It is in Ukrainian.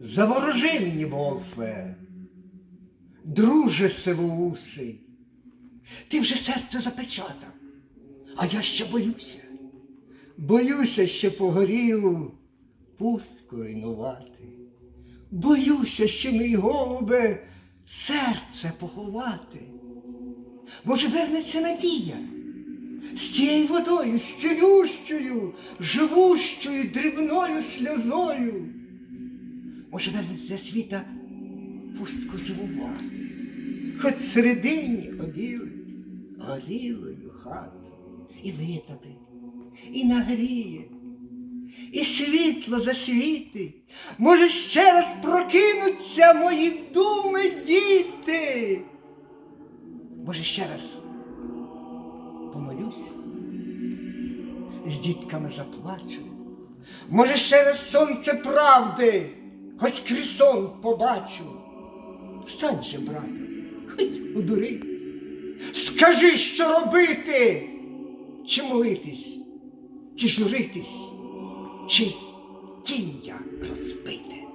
Заворожи мені, Волфе, друже сивоусий, ти вже серце запечатав, а я ще боюся. Боюся ще погорілу пустку руйнувати. Боюся ще, мій голубе, серце поховати. Може, вернеться надія з цією водою, з цілющою, живущою, дрібною сльозою. Може, вернеться світа пустку зимувати, хоч середині обіли горілою хату і витопить, і нагріє, і світло засвітить. Може, ще раз прокинуться мої думи, діти. Може, ще раз помолюся, з дітками заплачу. Може, ще раз сонце правди, хоч крісон побачу. Стань же, брате, хай удури. Скажи, що робити, чи молитись, чи журитись, чи тіння розбити.